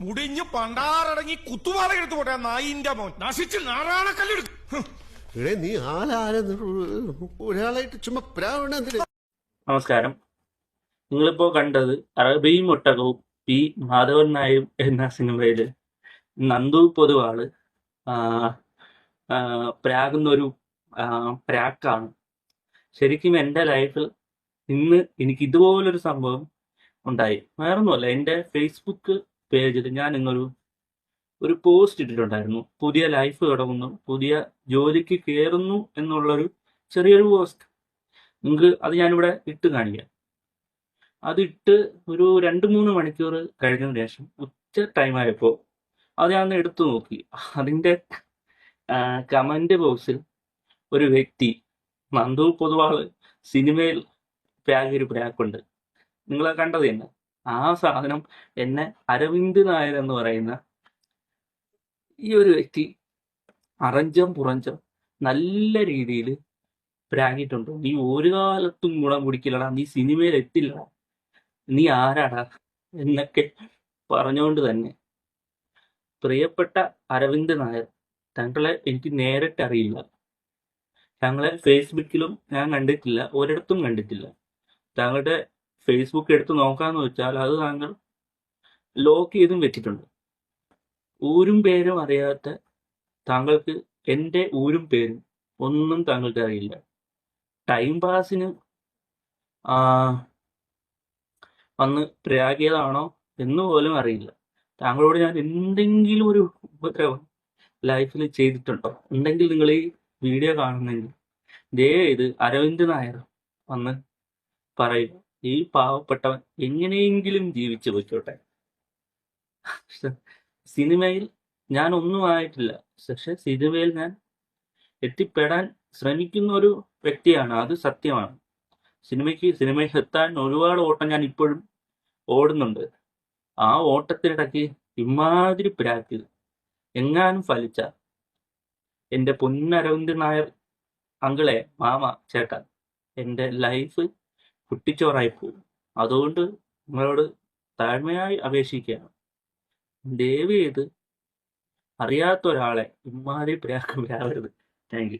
മുടിഞ്ഞ് പണ്ടാറടങ്ങി കുത്തുപാറ എടുത്തു പോട്ടെ നായിന്റെ മോൻ. നശിച്ച് നാറാണക്കല്ലെടുക്കും എടേ നീ ഒരാളായിട്ട് ചുമ്മാ നമസ്കാരം. നിങ്ങളിപ്പോ കണ്ടത് അറബിയും ഒട്ടകവും പി മാധവൻ നായരും എന്ന സിനിമയിൽ നന്ദു പൊതുവാൾ പ്രാകുന്നൊരു പ്രാക്കാണ്. ശരിക്കും എന്റെ ലൈഫിൽ ഇന്ന് എനിക്ക് ഇതുപോലൊരു സംഭവം ഉണ്ടായി. വേറൊന്നുമല്ല എന്റെ ഫേസ്ബുക്ക് പേജിൽ ഞാൻ ഇന്നൊരു ഒരു പോസ്റ്റ് ഇട്ടിട്ടുണ്ടായിരുന്നു. പുതിയ ലൈഫ് തുടങ്ങുന്നു. പുതിയ ജോലിക്ക് കയറുന്നു എന്നുള്ളൊരു ചെറിയൊരു പോസ്റ്റ് നിങ്ങൾക്ക് അത് ഞാനിവിടെ ഇട്ട് കാണിക്കാം. അതിട്ട് ഒരു രണ്ട് മൂന്ന് മണിക്കൂർ കഴിഞ്ഞതിന് ശേഷം ഉച്ച ടൈമായപ്പോൾ അത് ഞാൻ എടുത്തു നോക്കി. അതിന്റെ കമന്റ് ബോക്സിൽ ഒരു വ്യക്തി നന്ദു പൊതുവാൾ സിനിമയിൽ പ്രാഗൊരു പ്രാക്കുണ്ട് നിങ്ങൾ കണ്ടത് തന്നെ? ആ സാധനം എന്നെ അരവിന്ദ് നായർ എന്ന് പറയുന്ന ഈ ഒരു വ്യക്തി അറഞ്ചം പുറഞ്ചം നല്ല രീതിയിൽ പ്രാഗിട്ടുണ്ട് നീ ഒരു കാലത്തും ഗുണം കുടിക്കില്ലടാ നീ സിനിമയിൽ എത്തില്ലടാ നീ ആരാടാ എന്നൊക്കെ പറഞ്ഞുകൊണ്ട് തന്നെ പ്രിയപ്പെട്ട അരവിന്ദ് നായർ താങ്കളെ എനിക്ക് നേരിട്ട് അറിയില്ല. താങ്കളെ ഫേസ്ബുക്കിലും ഞാൻ കണ്ടിട്ടില്ല. ഒരിടത്തും കണ്ടിട്ടില്ല. താങ്കളുടെ ഫേസ്ബുക്ക് എടുത്ത് നോക്കാന്ന് വെച്ചാൽ അത് താങ്കൾ ലോക്ക് ചെയ്തും വെച്ചിട്ടുണ്ട്. ഊരും പേരും അറിയാത്ത താങ്കൾക്ക് എന്റെ ഊരും പേരും ഒന്നും താങ്കൾക്ക് അറിയില്ല. ടൈം പാസിന് വന്ന് പ്രയാഗിയതാണോ എന്ന് പോലും അറിയില്ല. താങ്കളോട് ഞാൻ എന്തെങ്കിലും ഒരു ഉപദ്രവം ലൈഫിൽ ചെയ്തിട്ടുണ്ടോ? ഉണ്ടെങ്കിൽ നിങ്ങൾ ഈ വീഡിയോ കാണുന്നെങ്കിൽ ദേ ഇത് അരവിന്ദ് നായർ വന്ന് പറയുക. ഈ പാവപ്പെട്ടവൻ എങ്ങനെയെങ്കിലും ജീവിച്ചു പോയിക്കോട്ടെ. സിനിമയിൽ ഞാൻ ഒന്നും ആയിട്ടില്ല. പക്ഷെ സിനിമയിൽ ഞാൻ എത്തിപ്പെടാൻ ശ്രമിക്കുന്ന ഒരു വ്യക്തിയാണ്. അത് സത്യമാണ്. സിനിമയ്ക്ക് സിനിമയിൽ എത്താൻ ഒരുപാട് ഓട്ടം ഞാൻ ഇപ്പോഴും ഓടുന്നുണ്ട്. ആ ഓട്ടത്തിനിടയ്ക്ക് ഇമാതിരി പ്രാക്ക് എങ്ങാനും ഫലിച്ച എന്റെ പൊന്നരവിന്ദ് നായർ അങ്കിളെ മാമ ചേട്ടൻ എന്റെ ലൈഫ് കുട്ടിച്ചോറായി പോകും അതുകൊണ്ട് നിങ്ങളോട് താഴ്മയായി അപേക്ഷിക്കുകയാണ്. ദയവ് ചെയ്ത് അറിയാത്ത ഒരാളെ ഇമ്മാതിരി പ്രയാസം വരാവരുത് താങ്ക് യു